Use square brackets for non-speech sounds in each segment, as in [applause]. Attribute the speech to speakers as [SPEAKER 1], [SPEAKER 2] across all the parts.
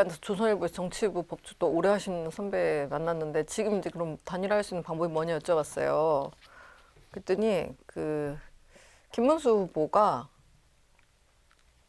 [SPEAKER 1] 앉아서 조선일보에서 정치부 법조 또 오래 하시는 선배 만났는데 지금 이제 그럼 단일화할 수 있는 방법이 뭐냐 여쭤봤어요. 그랬더니 그 김문수 후보가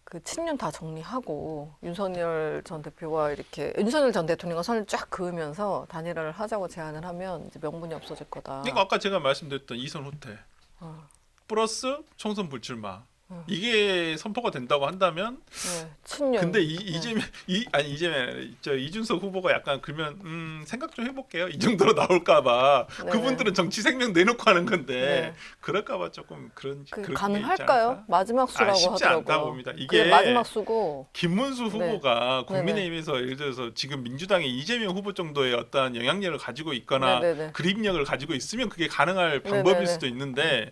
[SPEAKER 1] 그 친윤 다 정리하고 윤석열 전 대표와 이렇게 윤석열 전 대통령과 선을 쫙 그으면서 단일화를 하자고 제안을 하면 이제 명분이 없어질 거다.
[SPEAKER 2] 그러니까 아까 제가 말씀드렸던 이선 후퇴
[SPEAKER 1] 어,
[SPEAKER 2] 플러스 총선 불출마
[SPEAKER 1] 어.
[SPEAKER 2] 이게 선포가 된다고 한다면
[SPEAKER 1] 네, 친윤.
[SPEAKER 2] 근데 이, 이재명 이 아니 이재명 저 이준석 후보가 약간 그러면 음 생각 좀 해볼게요 이 정도로 나올까봐
[SPEAKER 1] 네.
[SPEAKER 2] 그분들은 정치 생명 내놓고 하는 건데
[SPEAKER 1] 네.
[SPEAKER 2] 그럴까봐 조금 그런
[SPEAKER 1] 그
[SPEAKER 2] 그런 게 있지
[SPEAKER 1] 가능할까요?
[SPEAKER 2] 않을까?
[SPEAKER 1] 마지막 수라고
[SPEAKER 2] 아, 쉽지
[SPEAKER 1] 하더라고요.
[SPEAKER 2] 않다 봅니다.
[SPEAKER 1] 그게
[SPEAKER 2] 이게
[SPEAKER 1] 마지막 수고.
[SPEAKER 2] 김문수
[SPEAKER 1] 네.
[SPEAKER 2] 후보가 국민의힘에서 예를 들어서 지금 민주당의 이재명 후보 정도의 어떤 영향력을 가지고 있거나
[SPEAKER 1] 네네네.
[SPEAKER 2] 그립력을 가지고 있으면 그게 가능할 방법일
[SPEAKER 1] 네네네.
[SPEAKER 2] 수도 있는데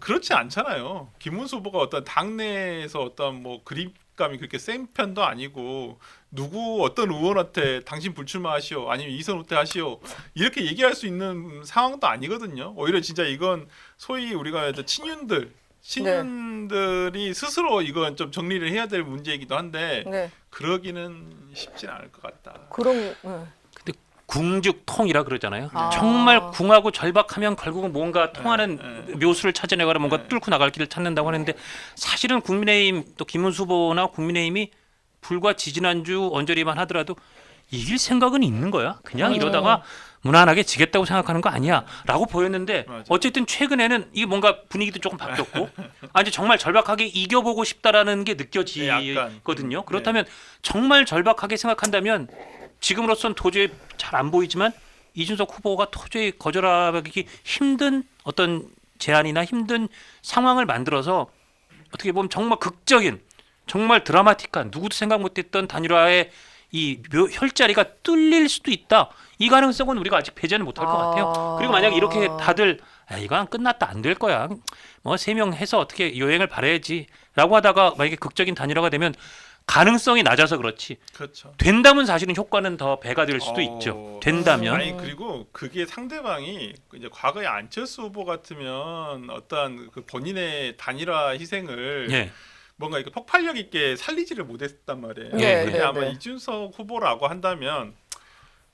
[SPEAKER 2] 그렇지 않잖아요. 김문수 후보가 어떤 당내에서 어떤 뭐 그립감이 그렇게 센 편도 아니고 누구 어떤 의원한테 당신 불출마하시오 아니면 이선 후퇴하시오 이렇게 얘기할 수 있는 상황도 아니거든요. 오히려 진짜 이건 소위 우리가 친윤들 친윤들이 스스로 이건 좀 정리를 해야 될 문제이기도 한데
[SPEAKER 1] 네.
[SPEAKER 2] 그러기는 쉽진 않을 것 같다.
[SPEAKER 1] 그럼 네.
[SPEAKER 3] 궁죽통이라 그러잖아요.
[SPEAKER 1] 아.
[SPEAKER 3] 정말 궁하고 절박하면 결국은 뭔가 통하는
[SPEAKER 2] 네.
[SPEAKER 3] 묘수를 찾아내거나 뭔가
[SPEAKER 2] 네.
[SPEAKER 3] 뚫고 나갈 길을 찾는다고 하는데 사실은 국민의힘 또 김문수 후보나 국민의힘이 불과 지지난주 언저리만 하더라도 이길 생각은 있는 거야. 그냥
[SPEAKER 1] 음.
[SPEAKER 3] 이러다가 무난하게 지겠다고 생각하는 거 아니야라고 보였는데
[SPEAKER 2] 맞아.
[SPEAKER 3] 어쨌든 최근에는 이게 뭔가 분위기도 조금 바뀌었고 [laughs] 아 이제 정말 절박하게 이겨보고 싶다라는 게
[SPEAKER 2] 약간.
[SPEAKER 3] 느껴지거든요.
[SPEAKER 2] 음,
[SPEAKER 3] 그렇다면 정말 절박하게 생각한다면 지금으로선 도저히 잘 안 보이지만 이준석 후보가 도저히 거절하기 힘든 어떤 제안이나 힘든 상황을 만들어서 어떻게 보면 정말 극적인 정말 드라마틱한 누구도 생각 못했던 단일화의 이 묘- 혈자리가 뚫릴 수도 있다. 이 가능성은 우리가 아직 배제는 못할 것
[SPEAKER 1] 아.
[SPEAKER 3] 같아요. 그리고 만약 이렇게 다들 아, 이건 끝났다 안 될 거야. 뭐 세 명 해서 어떻게 여행을 바라야지라고 하다가 만약에 극적인 단일화가 되면 가능성이 낮아서 그렇지
[SPEAKER 2] 그렇죠.
[SPEAKER 3] 된다면 사실은 효과는 더 배가 될 수도
[SPEAKER 2] 어,
[SPEAKER 3] 있죠. 된다면
[SPEAKER 2] 아니 그리고 그게 상대방이 이제 과거에 안철수 후보 같으면 어떠한 그 본인의 단일화 희생을
[SPEAKER 3] 예.
[SPEAKER 2] 뭔가 이렇게 폭발력 있게 살리지를 못했단 말이에요.
[SPEAKER 3] 네,
[SPEAKER 2] 근데
[SPEAKER 1] 네,
[SPEAKER 2] 아마
[SPEAKER 1] 네.
[SPEAKER 2] 이준석 후보라고 한다면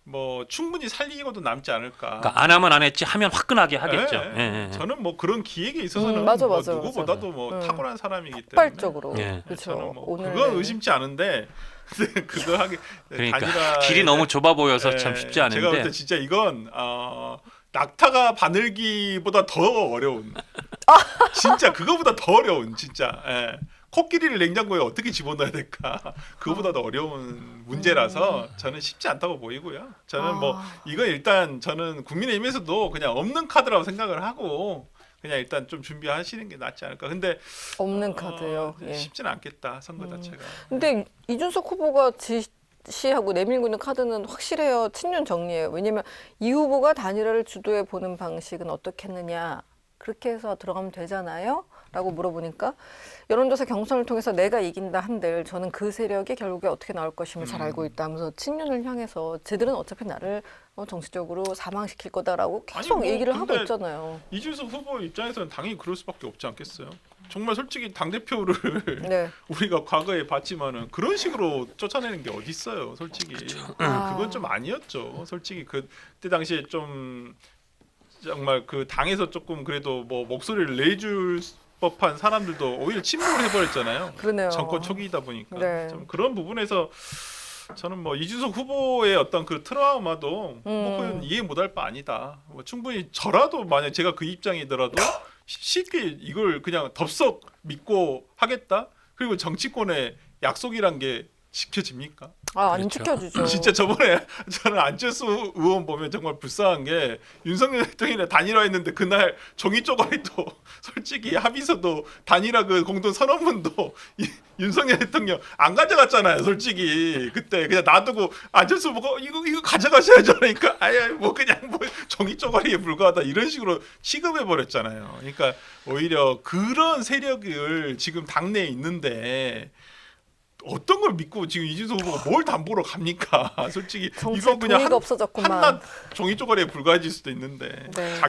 [SPEAKER 2] 뭐 충분히 살리고도 남지 않을까.
[SPEAKER 3] 그러니까 안 하면 안 했지 하면 화끈하게 하겠죠.
[SPEAKER 2] 네,
[SPEAKER 3] 예, 예, 예.
[SPEAKER 2] 저는 뭐 그런 기획에 있어서는
[SPEAKER 1] 음, 맞아,
[SPEAKER 2] 뭐
[SPEAKER 1] 맞아,
[SPEAKER 2] 누구보다도 뭐
[SPEAKER 1] 음.
[SPEAKER 2] 탁월한 사람이기 때문에
[SPEAKER 1] 폭발적으로
[SPEAKER 3] 예.
[SPEAKER 1] 그렇죠.
[SPEAKER 2] 뭐
[SPEAKER 1] 오늘
[SPEAKER 2] 그건 의심치 않은데 근데 [laughs] 그거 하기
[SPEAKER 3] 그러니까
[SPEAKER 2] 단일화에
[SPEAKER 3] 길이 너무 좁아 보여서
[SPEAKER 2] 예,
[SPEAKER 3] 참 쉽지
[SPEAKER 2] 제가 볼 때
[SPEAKER 3] 않은데
[SPEAKER 2] 진짜 이건 어, 낙타가 바늘기보다 더 어려운. 진짜 그거보다 더 어려운 진짜. 예. 코끼리를 냉장고에 어떻게 집어넣어야 될까? [laughs] 그거보다 더 어려운 문제라서 저는 쉽지 않다고 보이고요. 저는 뭐
[SPEAKER 1] 아.
[SPEAKER 2] 이건 일단 저는 국민의힘에서도 그냥 없는 카드라고 생각을 하고 그냥 일단 좀 준비하시는 게 낫지 않을까. 근데
[SPEAKER 1] 없는 카드요.
[SPEAKER 2] 어,
[SPEAKER 1] 예.
[SPEAKER 2] 쉽진 않겠다 선거
[SPEAKER 1] 음.
[SPEAKER 2] 자체가.
[SPEAKER 1] 근데 이준석 후보가 지시하고 내밀고 있는 카드는 확실해요. 친윤 정리예요. 왜냐면 이 후보가 단일화를 주도해 보는 방식은 어떻겠느냐. 그렇게 해서 들어가면 되잖아요. 라고 물어보니까 여론조사 경선을 통해서 내가 이긴다 한들 저는 그 세력이 결국에 어떻게 나올 것임을 잘
[SPEAKER 2] 음.
[SPEAKER 1] 알고 있다 하면서 친윤을 향해서 쟤들은 어차피 나를 어, 정치적으로 사망시킬 거다라고 계속
[SPEAKER 2] 뭐
[SPEAKER 1] 얘기를 하고 있잖아요.
[SPEAKER 2] 이준석 후보 입장에서는 당연히 그럴 수밖에 없지 않겠어요. 정말 솔직히 당 대표를 [laughs]
[SPEAKER 1] 네. [laughs]
[SPEAKER 2] 우리가 과거에 봤지만은 그런 식으로 쫓아내는 게 어디 있어요, 솔직히.
[SPEAKER 1] 아.
[SPEAKER 2] 그건 좀 아니었죠, 솔직히 그때 당시에 좀 정말 그 당에서 조금 그래도 뭐 목소리를 내줄 법한 사람들도 오히려 침묵을 해버렸잖아요.
[SPEAKER 1] 그러네요.
[SPEAKER 2] 정권 초기이다 보니까
[SPEAKER 1] 네.
[SPEAKER 2] 좀 그런 부분에서 저는 뭐 이준석 후보의 어떤 그 트라우마도 뭐
[SPEAKER 1] 음.
[SPEAKER 2] 그건 이해 못할 바 아니다. 뭐 충분히 저라도 만약 제가 그 입장이더라도 쉬- 쉽게 이걸 그냥 덥석 믿고 하겠다. 그리고 정치권의 약속이란 게 지켜집니까?
[SPEAKER 1] 아, 안
[SPEAKER 3] 그렇죠.
[SPEAKER 1] 지켜주죠. [laughs]
[SPEAKER 2] 진짜 저번에 저는 안철수 의원 보면 정말 불쌍한 게 윤석열 대통령이랑 단일화했는데 그날 종이 쪼가리도 [laughs] 솔직히 합의서도 단일화 그 공동 선언문도 [laughs] 이, 윤석열 대통령 안 가져갔잖아요. 솔직히 그때 그냥 놔두고 안철수 보고 이거 이거 가져가셔야죠. 그러니까 아예 뭐 그냥 뭐 종이 쪼가리에 불과하다 이런 식으로 취급해 버렸잖아요. 그러니까 오히려 그런 세력을 지금 당내에 있는데. 어떤 걸 믿고 지금 이준석 후보가 뭘 담보로 갑니까? [laughs] 솔직히
[SPEAKER 1] 정치에
[SPEAKER 2] 이건 그냥
[SPEAKER 1] 동의가
[SPEAKER 2] 한,
[SPEAKER 1] 없어졌구만.
[SPEAKER 2] 한낱 종이 쪼가리에 불과해질 수도 있는데
[SPEAKER 1] 네.
[SPEAKER 2] 자,